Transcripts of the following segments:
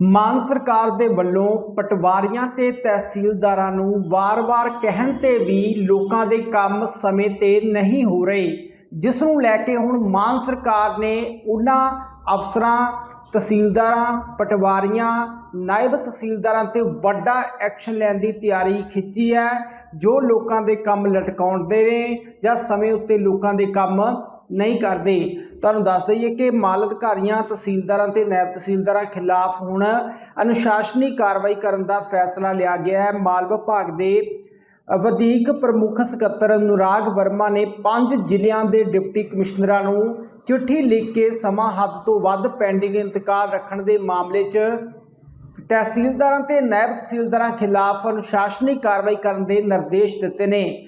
ਮਾਨ ਸਰਕਾਰ ਦੇ ਵੱਲੋਂ ਪਟਵਾਰੀਆਂ ਤੇ ਤਹਿਸੀਲਦਾਰਾਂ ਨੂੰ ਵਾਰ-ਵਾਰ ਕਹਿਣ ਤੇ ਵੀ ਲੋਕਾਂ ਦੇ ਕੰਮ ਸਮੇਂ ਤੇ ਨਹੀਂ ਹੋ ਰਹੇ, ਜਿਸ ਨੂੰ ਲੈ ਕੇ ਹੁਣ ਮਾਨ ਸਰਕਾਰ ਨੇ ਉਹਨਾਂ ਅਫਸਰਾਂ, ਤਹਿਸੀਲਦਾਰਾਂ, ਪਟਵਾਰੀਆਂ, ਨਾਇਬ ਤਹਿਸੀਲਦਾਰਾਂ ਤੇ ਵੱਡਾ ਐਕਸ਼ਨ ਲੈਣ ਦੀ ਤਿਆਰੀ ਖਿੱਚੀ ਹੈ, ਜੋ ਲੋਕਾਂ ਦੇ ਕੰਮ ਲਟਕਾਉਂਦੇ ਨੇ ਜਾਂ ਸਮੇਂ ਉੱਤੇ ਲੋਕਾਂ ਦੇ ਕੰਮ ਨਹੀਂ ਕਰਦੇ। ਤੁਹਾਨੂੰ ਦੱਸ ਦਈਏ ਕਿ ਮਾਲ ਅਧਿਕਾਰੀਆਂ ਤਹਿਸੀਲਦਾਰਾਂ ਤੇ ਨਾਇਬ ਤਹਿਸੀਲਦਾਰਾਂ ਖਿਲਾਫ ਹੁਣ ਅਨੁਸ਼ਾਸਨੀ ਕਾਰਵਾਈ ਕਰਨ ਦਾ ਫੈਸਲਾ ਲਿਆ ਗਿਆ ਹੈ। ਮਾਲ ਵਿਭਾਗ ਦੇ ਵਧੀਕ ਪ੍ਰਮੁੱਖ ਸਕੱਤਰ ਅਨੁਰਾਗ ਵਰਮਾ ਨੇ ਪੰਜ ਜ਼ਿਲ੍ਹਿਆਂ ਦੇ ਡਿਪਟੀ ਕਮਿਸ਼ਨਰਾਂ ਨੂੰ ਚਿੱਠੀ ਲਿਖ ਕੇ ਸਮਾਂ ਹੱਦ ਤੋਂ ਵੱਧ ਪੈਂਡਿੰਗ ਇੰਤਕਾਲ ਰੱਖਣ ਦੇ ਮਾਮਲੇ 'ਚ ਤਹਿਸੀਲਦਾਰਾਂ ਤੇ ਨਾਇਬ ਤਹਿਸੀਲਦਾਰਾਂ ਖਿਲਾਫ ਅਨੁਸ਼ਾਸਨੀ ਕਾਰਵਾਈ ਕਰਨ ਦੇ ਨਿਰਦੇਸ਼ ਦਿੱਤੇ ਨੇ।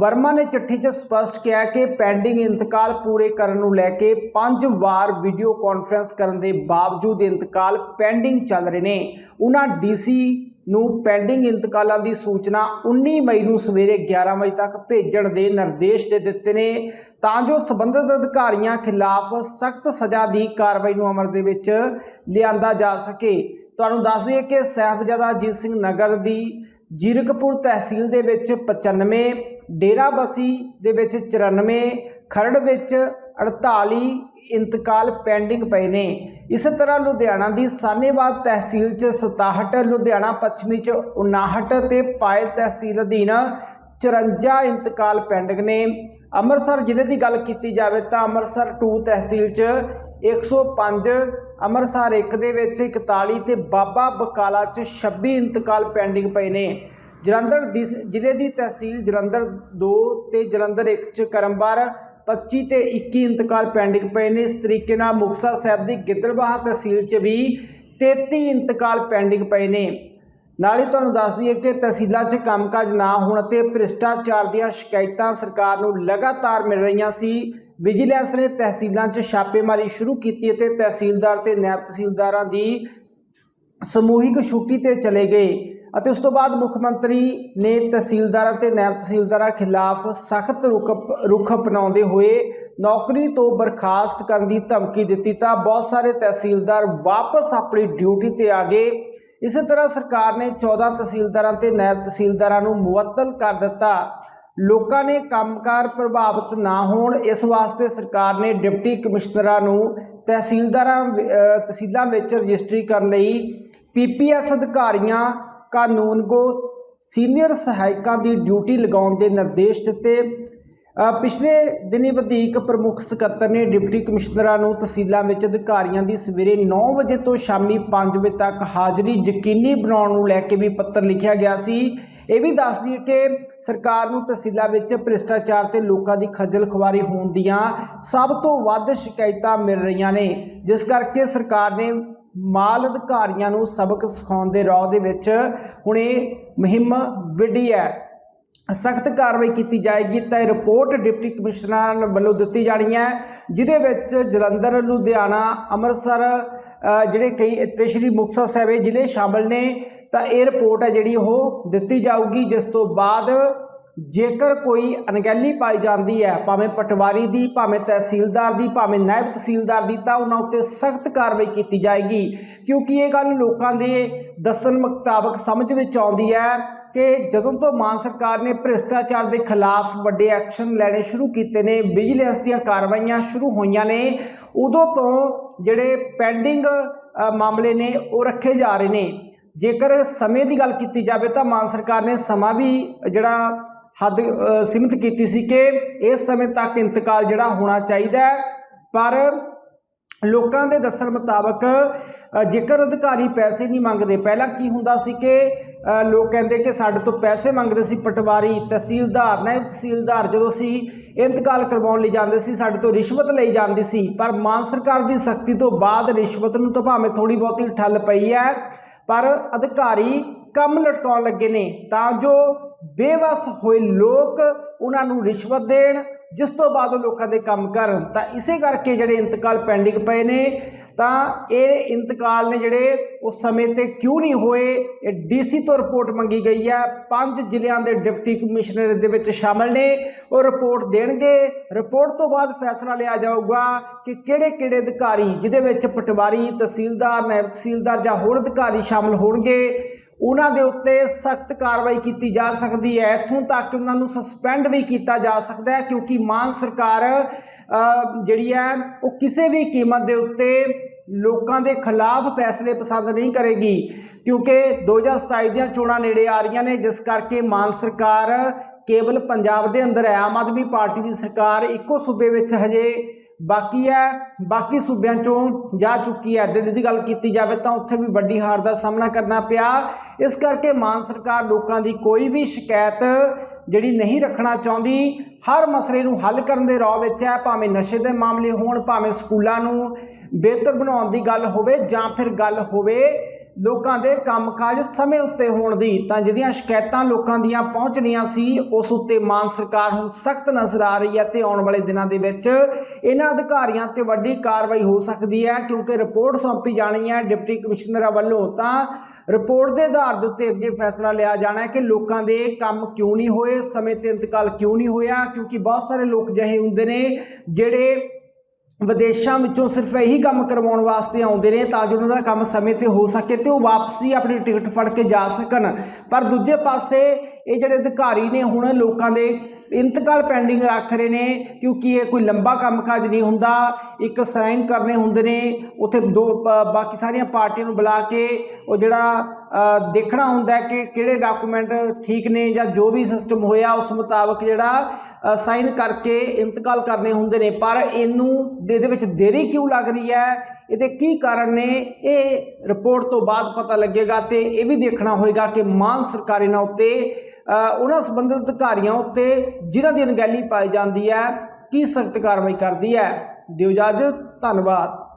ਵਰਮਾ ਨੇ ਚਿੱਠੀ 'ਚ ਸਪਸ਼ਟ ਕਿਹਾ ਕਿ ਪੈਂਡਿੰਗ ਇੰਤਕਾਲ ਪੂਰੇ ਕਰਨ ਨੂੰ ਲੈ ਕੇ ਪੰਜ ਵਾਰ ਵੀਡੀਓ ਕਾਨਫਰੰਸ ਕਰਨ ਦੇ ਬਾਵਜੂਦ ਇੰਤਕਾਲ ਪੈਂਡਿੰਗ ਚੱਲ ਰਹੇ ਨੇ। ਉਹਨਾਂ ਡੀਸੀ ਨੂੰ ਪੈਂਡਿੰਗ ਇੰਤਕਾਲਾਂ ਦੀ ਸੂਚਨਾ 19 ਮਈ ਨੂੰ ਸਵੇਰੇ 11 ਵਜੇ ਤੱਕ ਭੇਜਣ ਦੇ ਨਿਰਦੇਸ਼ ਦੇ ਦਿੱਤੇ ਨੇ। ਤਾਂ ਜੋ ਸਬੰਧਤ ਅਧਿਕਾਰੀਆਂ ਖਿਲਾਫ ਸਖਤ ਸਜ਼ਾ ਦੀ ਕਾਰਵਾਈ ਨੂੰ ਅਮਲ ਦੇ ਵਿੱਚ ਲਿਆਂਦਾ ਜਾ ਸਕੇ। ਤੁਹਾਨੂੰ ਦੱਸ ਦਈਏ ਕਿ ਸਾਹਿਬਜ਼ਾਦਾ ਅਜੀਤ ਸਿੰਘ ਨਗਰ ਦੀ ਜੀਰਕਪੁਰ ਤਹਿਸੀਲ ਦੇ ਵਿੱਚ 95 ਡੇਰਾਬਸੀ ਦੇ ਵਿੱਚ 94 ਖਰੜ ਵਿੱਚ 48 ਇੰਤਕਾਲ ਪੈਂਡਿੰਗ ਪਏ ਨੇ। ਇਸੇ ਤਰ੍ਹਾਂ ਲੁਧਿਆਣਾ ਦੀ ਸਾਨੇਵਾਦ ਤਹਿਸੀਲ 'ਚ 67 ਲੁਧਿਆਣਾ ਪੱਛਮੀ 'ਚ 59 ਤੇ ਪਾਇਲ ਤਹਿਸੀਲ ਅਧੀਨ 54 ਇੰਤਕਾਲ ਪੈਂਡਿੰਗ ਨੇ। ਅੰਮ੍ਰਿਤਸਰ ਜ਼ਿਲ੍ਹੇ ਦੀ ਗੱਲ ਕੀਤੀ ਜਾਵੇ ਤਾਂ ਅੰਮ੍ਰਿਤਸਰ 2 ਤਹਿਸੀਲ 'ਚ 105 ਅੰਮ੍ਰਿਤਸਰ 1 ਦੇ ਵਿੱਚ 41 ਤੇ ਬਾਬਾ ਬਕਾਲਾ 'ਚ 26 ਇੰਤਕਾਲ ਪੈਂਡਿੰਗ ਪਏ ਨੇ। ਜਲੰਧਰ ਦੀ ਜ਼ਿਲ੍ਹੇ ਦੀ ਤਹਿਸੀਲ ਜਲੰਧਰ 2 ਤੇ ਜਲੰਧਰ 1 ਚ ਕਰਮਵਾਰ 25 ਤੇ 21 ਇੰਤਕਾਲ ਪੈਂਡਿੰਗ ਪਏ ਨੇ। ਇਸ ਤਰੀਕੇ ਨਾਲ ਮੁਕਤਸਰ ਸਾਹਿਬ ਦੀ ਗਿੱਦੜਬਾਹਾ ਤਹਿਸੀਲ 'ਚ ਵੀ 33 ਇੰਤਕਾਲ ਪੈਂਡਿੰਗ ਪਏ ਨੇ। ਨਾਲ ਹੀ ਤੁਹਾਨੂੰ ਦੱਸ ਦਈਏ ਕਿ ਤਹਿਸੀਲਾਂ 'ਚ ਕੰਮਕਾਜ ਨਾ ਹੋਣ ਤੇ ਭ੍ਰਿਸ਼ਟਾਚਾਰ ਦੀਆਂ ਸ਼ਿਕਾਇਤਾਂ ਸਰਕਾਰ ਨੂੰ ਲਗਾਤਾਰ ਮਿਲ ਰਹੀਆਂ ਸੀ। ਵਿਜੀਲੈਂਸ ਨੇ ਤਹਿਸੀਲਾਂ 'ਚ ਛਾਪੇਮਾਰੀ ਸ਼ੁਰੂ ਕੀਤੀ ਅਤੇ ਤਹਿਸੀਲਦਾਰ ਤੇ ਨਾਇਬ ਤਹਿਸੀਲਦਾਰਾਂ ਦੀ ਸਮੂਹਿਕ ਛੁੱਟੀ ਤੇ ਚਲੇ ਗਏ। ਅਤੇ ਉਸ ਤੋਂ ਬਾਅਦ ਮੁੱਖ ਮੰਤਰੀ ਨੇ ਤਹਿਸੀਲਦਾਰਾਂ ਤੇ ਨਾਇਬ ਤਹਿਸੀਲਦਾਰਾਂ ਖਿਲਾਫ ਸਖਤ ਰੁਖ ਰੁਖ ਅਪਣਾਉਂਦੇ ਹੋਏ ਨੌਕਰੀ ਤੋਂ ਬਰਖਾਸਤ ਕਰਨ ਦੀ ਧਮਕੀ ਦਿੱਤੀ ਤਾਂ ਬਹੁਤ ਸਾਰੇ ਤਹਿਸੀਲਦਾਰ ਵਾਪਸ ਆਪਣੀ ਡਿਊਟੀ ਤੇ ਆ ਗਏ। ਇਸੇ ਤਰ੍ਹਾਂ ਸਰਕਾਰ ਨੇ 14 ਤਹਿਸੀਲਦਾਰਾਂ ਤੇ ਨਾਇਬ ਤਹਿਸੀਲਦਾਰਾਂ ਨੂੰ ਮੁਅੱਤਲ ਕਰ ਦਿੱਤਾ। ਲੋਕਾਂ ਨੇ ਕੰਮਕਾਰ ਪ੍ਰਭਾਵਿਤ ਨਾ ਹੋਣ, ਇਸ ਵਾਸਤੇ ਸਰਕਾਰ ਨੇ ਡਿਪਟੀ ਕਮਿਸ਼ਨਰਾਂ ਨੂੰ ਤਹਿਸੀਲਦਾਰਾਂ ਵਿ- ਤਹਿਸੀਲਾਂ ਵਿੱਚ ਰਜਿਸਟਰੀ ਕਰਨ ਲਈ ਪੀਪੀਐਸ ਅਧਿਕਾਰੀਆਂ ਕਾਨੂੰਨਗੋ ਸੀਨੀਅਰ ਸਹਾਇਕਾਂ ਦੀ ਡਿਊਟੀ ਲਗਾਉਣ ਦੇ ਨਿਰਦੇਸ਼ ਦਿੱਤੇ। ਪਿਛਲੇ ਦਿਨੀ ਵਧੀਕ ਪ੍ਰਮੁੱਖ ਸਕੱਤਰ ਨੇ ਡਿਪਟੀ ਕਮਿਸ਼ਨਰਾਂ ਨੂੰ ਤਹਿਸੀਲਾਂ ਵਿੱਚ ਅਧਿਕਾਰੀਆਂ ਦੀ ਸਵੇਰੇ 9 ਵਜੇ ਤੋਂ ਸ਼ਾਮੀ 5 ਵਜੇ ਤੱਕ ਹਾਜ਼ਰੀ ਯਕੀਨੀ ਬਣਾਉਣ ਨੂੰ ਲੈ ਕੇ ਵੀ ਪੱਤਰ ਲਿਖਿਆ ਗਿਆ ਸੀ। ਇਹ ਵੀ ਦੱਸ ਦਈਏ ਕਿ ਸਰਕਾਰ ਨੂੰ ਤਹਿਸੀਲਾਂ ਵਿੱਚ ਭ੍ਰਿਸ਼ਟਾਚਾਰ ਤੇ ਲੋਕਾਂ ਦੀ ਖੱਜਲ ਖੁਆਰੀ ਹੋਣ ਦੀਆਂ ਸਭ ਤੋਂ ਵੱਧ ਸ਼ਿਕਾਇਤਾਂ ਮਿਲ ਰਹੀਆਂ ਨੇ, ਜਿਸ ਕਰਕੇ ਸਰਕਾਰ ਨੇ ਮਾਲ ਅਧਿਕਾਰੀਆਂ ਨੂੰ ਸਬਕ ਸਿਖਾਉਣ ਦੇ ਰਾਹ ਦੇ ਵਿੱਚ ਹੁਣ ਇਹ ਮੁਹਿੰਮ ਵਿੱਢੀ ਹੈ। ਸਖਤ ਕਾਰਵਾਈ ਕੀਤੀ ਜਾਏਗੀ ਤਾਂ ਇਹ ਰਿਪੋਰਟ ਡਿਪਟੀ ਕਮਿਸ਼ਨਰਾਂ ਵੱਲੋਂ ਦਿੱਤੀ ਜਾਣੀ ਹੈ, ਜਿਹਦੇ ਵਿੱਚ ਜਲੰਧਰ, ਲੁਧਿਆਣਾ, ਅੰਮ੍ਰਿਤਸਰ ਜਿਹੜੇ ਕਈ ਇੱਥੇ ਸ਼੍ਰੀ ਮੁਕਤਸਰ ਸਾਹਿਬ ਇਹ ਜ਼ਿਲ੍ਹੇ ਸ਼ਾਮਲ ਨੇ, ਤਾਂ ਇਹ ਰਿਪੋਰਟ ਹੈ ਜਿਹੜੀ ਉਹ ਦਿੱਤੀ ਜਾਊਗੀ, ਜਿਸ ਤੋਂ ਬਾਅਦ ਜੇਕਰ ਕੋਈ ਅਣਗਹਿਲੀ ਪਾਈ ਜਾਂਦੀ ਹੈ, ਭਾਵੇਂ ਪਟਵਾਰੀ ਦੀ, ਭਾਵੇਂ ਤਹਿਸੀਲਦਾਰ ਦੀ, ਭਾਵੇਂ ਨਾਇਬ ਤਹਿਸੀਲਦਾਰ ਦੀ, ਤਾਂ ਉਹਨਾਂ ਉੱਤੇ ਸਖਤ ਕਾਰਵਾਈ ਕੀਤੀ ਜਾਏਗੀ। ਕਿਉਂਕਿ ਇਹ ਗੱਲ ਲੋਕਾਂ ਦੇ ਦੱਸਣ ਮੁਤਾਬਕ ਸਮਝ ਵਿੱਚ ਆਉਂਦੀ ਹੈ ਕਿ ਜਦੋਂ ਤੋਂ ਮਾਨ ਸਰਕਾਰ ਨੇ ਭ੍ਰਿਸ਼ਟਾਚਾਰ ਦੇ ਖਿਲਾਫ ਵੱਡੇ ਐਕਸ਼ਨ ਲੈਣੇ ਸ਼ੁਰੂ ਕੀਤੇ ਨੇ, ਵਿਜੀਲੈਂਸ ਦੀਆਂ ਕਾਰਵਾਈਆਂ ਸ਼ੁਰੂ ਹੋਈਆਂ ਨੇ, ਉਦੋਂ ਤੋਂ ਜਿਹੜੇ ਪੈਂਡਿੰਗ ਮਾਮਲੇ ਨੇ, ਉਹ ਰੱਖੇ ਜਾ ਰਹੇ ਨੇ। ਜੇਕਰ ਸਮੇਂ ਦੀ ਗੱਲ ਕੀਤੀ ਜਾਵੇ ਤਾਂ ਮਾਨ ਸਰਕਾਰ ਨੇ ਸਮਾਂ ਵੀ ਜਿਹੜਾ ਹੱਦ ਸੀਮਿਤ ਕੀਤੀ ਸੀ ਕਿ ਇਸ ਸਮੇਂ ਤੱਕ ਇੰਤਕਾਲ ਜਿਹੜਾ ਹੋਣਾ ਚਾਹੀਦਾ ਪਰ ਲੋਕਾਂ ਦੇ ਦੱਸਣ ਮੁਤਾਬਕ ਜੇਕਰ ਅਧਿਕਾਰੀ ਪੈਸੇ ਨਹੀਂ ਮੰਗਦੇ, ਪਹਿਲਾਂ ਕੀ ਹੁੰਦਾ ਸੀ ਕਿ ਲੋਕ ਕਹਿੰਦੇ ਕਿ ਸਾਡੇ ਤੋਂ ਪੈਸੇ ਮੰਗਦੇ ਸੀ ਪਟਵਾਰੀ, ਤਹਿਸੀਲਦਾਰ ਨਾਇਬ ਤਹਿਸੀਲਦਾਰ, ਜਦੋਂ ਅਸੀਂ ਇੰਤਕਾਲ ਕਰਵਾਉਣ ਲਈ ਜਾਂਦੇ ਸੀ, ਸਾਡੇ ਤੋਂ ਰਿਸ਼ਵਤ ਲਈ ਜਾਂਦੀ ਸੀ। ਪਰ ਮਾਨ ਸਰਕਾਰ ਦੀ ਸਖਤੀ ਤੋਂ ਬਾਅਦ ਰਿਸ਼ਵਤ ਨੂੰ ਤਾਂ ਭਾਵੇਂ ਥੋੜੀ ਬਹੁਤੀ ਠੱਲ ਪਈ ਹੈ, ਪਰ ਅਧਿਕਾਰੀ ਕੰਮ ਲਟਕਾਉਣ ਲੱਗੇ ਨੇ, ਤਾਂ ਜੋ ਬੇਵਸ ਹੋਏ ਲੋਕ ਉਹਨਾਂ ਨੂੰ ਰਿਸ਼ਵਤ ਦੇਣ, ਜਿਸ ਤੋਂ ਬਾਅਦ ਉਹ ਲੋਕਾਂ ਦੇ ਕੰਮ ਕਰਨ ਤਾਂ ਇਸੇ ਕਰਕੇ ਜਿਹੜੇ ਇੰਤਕਾਲ ਪੈਂਡਿੰਗ ਪਏ ਨੇ, ਤਾਂ ਇਹ ਇੰਤਕਾਲ ਨੇ ਜਿਹੜੇ ਉਸ ਸਮੇਂ ਤੇ ਕਿਉਂ ਨਹੀਂ ਹੋਏ, ਇਹ ਡੀਸੀ ਤੋਂ ਰਿਪੋਰਟ ਮੰਗੀ ਗਈ ਹੈ। ਪੰਜ ਜ਼ਿਲ੍ਹਿਆਂ ਦੇ ਡਿਪਟੀ ਕਮਿਸ਼ਨਰ ਦੇ ਵਿੱਚ ਸ਼ਾਮਲ ਨੇ, ਉਹ ਰਿਪੋਰਟ ਦੇਣਗੇ। ਰਿਪੋਰਟ ਤੋਂ ਬਾਅਦ ਫੈਸਲਾ ਲਿਆ ਜਾਊਗਾ ਕਿ ਕਿਹੜੇ ਕਿਹੜੇ ਅਧਿਕਾਰੀ, ਜਿਹਦੇ ਵਿੱਚ ਪਟਵਾਰੀ, ਤਹਿਸੀਲਦਾਰ ਨਾਇਬ ਤਹਿਸੀਲਦਾਰ ਜਾਂ ਹੋਰ ਅਧਿਕਾਰੀ ਸ਼ਾਮਲ ਹੋਣਗੇ। ਉਹਨਾਂ ਦੇ ਉੱਤੇ ਸਖਤ ਕਾਰਵਾਈ ਕੀਤੀ ਜਾ ਸਕਦੀ ਹੈ। ਇੱਥੋਂ ਤੱਕ ਕਿ ਉਹਨਾਂ ਨੂੰ ਸਸਪੈਂਡ ਵੀ ਕੀਤਾ ਜਾ ਸਕਦਾ ਹੈ ਕਿਉਂਕਿ ਮਾਨ ਸਰਕਾਰ ਜਿਹੜੀ ਹੈ, ਉਹ ਕਿਸੇ ਵੀ ਕੀਮਤ ਦੇ ਉੱਤੇ ਲੋਕਾਂ ਦੇ ਖਿਲਾਫ ਫੈਸਲੇ ਪਸੰਦ ਨਹੀਂ ਕਰੇਗੀ ਕਿਉਂਕਿ 2027 ਦੀਆਂ ਚੋਣਾਂ ਨੇੜੇ ਆ ਰਹੀਆਂ ਨੇ, ਜਿਸ ਕਰਕੇ ਮਾਨ ਸਰਕਾਰ ਕੇਵਲ ਪੰਜਾਬ ਦੇ ਅੰਦਰ ਹੈ। ਆਮ ਆਦਮੀ ਪਾਰਟੀ ਦੀ ਸਰਕਾਰ ਇੱਕੋ ਸੂਬੇ ਵਿੱਚ ਹਜੇ ਬਾਕੀ ਹੈ, ਬਾਕੀ ਸੂਬਿਆਂ ਚੋਂ ਜਾ ਚੁੱਕੀ ਹੈ। ਦਿੱਲੀ ਦੀ ਗੱਲ ਕੀਤੀ ਜਾਵੇ ਤਾਂ ਉੱਥੇ ਵੀ ਵੱਡੀ ਹਾਰ ਦਾ ਸਾਹਮਣਾ ਕਰਨਾ ਪਿਆ। ਇਸ ਕਰਕੇ ਮਾਨ ਸਰਕਾਰ ਲੋਕਾਂ ਦੀ ਕੋਈ ਵੀ ਸ਼ਿਕਾਇਤ ਜਿਹੜੀ ਨਹੀਂ ਰੱਖਣਾ ਚਾਹੁੰਦੀ, ਹਰ ਮਸਲੇ ਨੂੰ ਹੱਲ ਕਰਨ ਦੇ ਰਾਹ ਵਿੱਚ ਹੈ, ਭਾਵੇਂ ਨਸ਼ੇ ਦੇ ਮਾਮਲੇ ਹੋਣ, ਭਾਵੇਂ ਸਕੂਲਾਂ ਨੂੰ ਬਿਹਤਰ ਬਣਾਉਣ ਦੀ ਗੱਲ ਹੋਵੇ ਜਾਂ ਫਿਰ ਗੱਲ ਹੋਵੇ ਲੋਕਾਂ ਦੇ ਕੰਮਕਾਜ ਸਮੇਂ ਉੱਤੇ ਹੋਣ ਦੀ, ਤਾਂ ਜਿਹੜੀਆਂ ਸ਼ਿਕਾਇਤਾਂ ਲੋਕਾਂ ਦੀਆਂ ਪਹੁੰਚ ਰਹੀਆਂ ਸੀ, ਉਸ ਉੱਤੇ ਮਾਨ ਸਰਕਾਰ ਹੁਣ ਸਖਤ ਨਜ਼ਰ ਆ ਰਹੀ ਹੈ ਤੇ ਆਉਣ ਵਾਲੇ ਦਿਨਾਂ ਦੇ ਵਿੱਚ ਇਹਨਾਂ ਅਧਿਕਾਰੀਆਂ ਤੇ ਵੱਡੀ ਕਾਰਵਾਈ ਹੋ ਸਕਦੀ ਹੈ, ਕਿਉਂਕਿ ਰਿਪੋਰਟ ਸੌਂਪੀ ਜਾਣੀ ਹੈ ਡਿਪਟੀ ਕਮਿਸ਼ਨਰਾਂ ਵੱਲੋਂ, ਤਾਂ ਰਿਪੋਰਟ ਦੇ ਆਧਾਰ ਦੇ ਉੱਤੇ ਅੱਗੇ ਫੈਸਲਾ ਲਿਆ ਜਾਣਾ ਹੈ ਕਿ ਲੋਕਾਂ ਦੇ ਕੰਮ ਕਿਉਂ ਨਹੀਂ ਹੋਏ, ਸਮੇਂ ਤੇ ਇੰਤਕਾਲ ਕਿਉਂ ਨਹੀਂ ਹੋਇਆ, ਕਿਉਂਕਿ ਬਹੁਤ ਸਾਰੇ ਲੋਕ ਜਿਹੇ ਹੁੰਦੇ ਨੇ ਜਿਹੜੇ ਵਿਦੇਸ਼ਾਂ ਵਿੱਚੋਂ ਸਿਰਫ ਇਹੀ ਕੰਮ ਕਰਵਾਉਣ ਵਾਸਤੇ ਆਉਂਦੇ ਨੇ ਤਾਂ ਜੋ ਉਹਨਾਂ ਦਾ ਕੰਮ ਸਮੇਂ ਤੇ ਹੋ ਸਕੇ ਤੇ ਉਹ ਵਾਪਸੀ ਆਪਣੀ ਟਿਕਟ ਫੜ ਕੇ ਜਾ ਸਕਣ। ਪਰ ਦੂਜੇ ਪਾਸੇ ਇਹ ਜਿਹੜੇ ਅਧਿਕਾਰੀ ਨੇ ਹੁਣ ਲੋਕਾਂ ਦੇ ਇੰਤਕਾਲ ਪੈਂਡਿੰਗ ਰੱਖ ਰਹੇ ਨੇ ਕਿਉਂਕਿ ਇਹ ਕੋਈ ਲੰਬਾ ਕੰਮਕਾਜ ਨਹੀਂ ਹੁੰਦਾ, ਇੱਕ ਸਾਈਨ ਕਰਨੇ ਹੁੰਦੇ ਨੇ, ਉੱਥੇ ਦੋ ਬਾਕੀ ਸਾਰੀਆਂ ਪਾਰਟੀਆਂ ਨੂੰ ਬੁਲਾ ਕੇ ਉਹ ਜਿਹੜਾ ਦੇਖਣਾ ਹੁੰਦਾ ਕਿ ਕਿਹੜੇ ਡਾਕੂਮੈਂਟ ਠੀਕ ਨੇ ਜਾਂ ਜੋ ਵੀ ਸਿਸਟਮ ਹੋਇਆ ਉਸ ਮੁਤਾਬਕ ਜਿਹੜਾ ਸਾਈਨ ਕਰਕੇ ਇੰਤਕਾਲ ਕਰਨੇ ਹੁੰਦੇ ਨੇ, ਪਰ ਇਹਨੂੰ ਦੇ ਦੇ ਵਿੱਚ ਦੇਰੀ ਕਿਉਂ ਲੱਗ ਰਹੀ ਹੈ? ਇਹਦੇ ਕੀ ਕਾਰਨ ਨੇ? ਇਹ ਰਿਪੋਰਟ ਤੋਂ ਬਾਅਦ ਪਤਾ ਲੱਗੇਗਾ ਤੇ ਇਹ ਵੀ ਦੇਖਣਾ ਹੋਏਗਾ ਕਿ ਮਾਨ ਸਰਕਾਰ ਇਹਨਾਂ ਉੱਤੇ ਉਹਨਾਂ ਸੰਬੰਧਿਤ ਅਧਿਕਾਰੀਆਂ ਉੱਤੇ ਜਿਨ੍ਹਾਂ ਦੀ ਅਣਗਹਿਲੀ ਪਾਈ ਜਾਂਦੀ ਹੈ, ਕੀ ਸਖਤ ਕਾਰਵਾਈ ਕਰਦੀ ਹੈ। ਦਿਓ ਇਜਾਜ਼ਤ, ਧੰਨਵਾਦ।